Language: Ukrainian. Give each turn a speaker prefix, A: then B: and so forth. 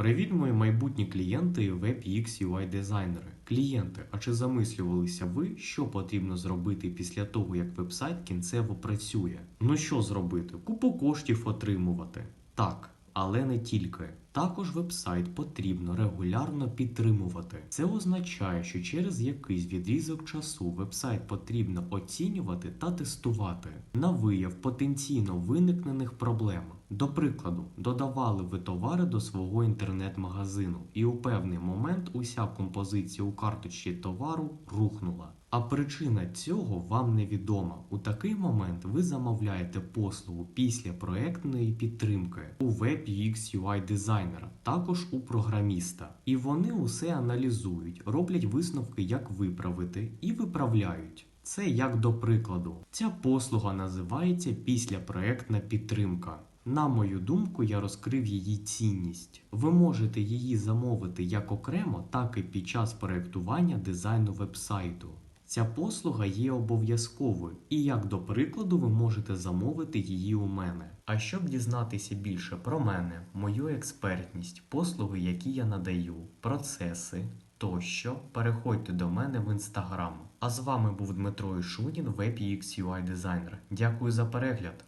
A: Привіт, мої майбутні клієнти і WebX UI дизайнери. Клієнти, а чи замислювалися ви, що потрібно зробити після того, як вебсайт кінцево працює? Ну що зробити? Купу коштів отримувати. Так. Але не тільки. Також вебсайт потрібно регулярно підтримувати. Це означає, що через якийсь відрізок часу вебсайт потрібно оцінювати та тестувати на вияв потенційно виникнених проблем. До прикладу, додавали ви товари до свого інтернет-магазину, і у певний момент уся композиція у карточці товару рухнула. А причина цього вам невідома. У такий момент ви замовляєте послугу після проектної підтримки у WebUX UI дизайнера, також у програміста. І вони усе аналізують, роблять висновки, як виправити, і виправляють. Це як до прикладу. Ця послуга називається післяпроектна підтримка. На мою думку, я розкрив її цінність. Ви можете її замовити як окремо, так і під час проектування дизайну вебсайту. Ця послуга є обов'язковою, і як до прикладу, ви можете замовити її у мене. А щоб дізнатися більше про мене, мою експертність, послуги, які я надаю, процеси тощо, переходьте до мене в інстаграм. А з вами був Дмитро Ішунін, WebUX UI дизайнер. Дякую за перегляд.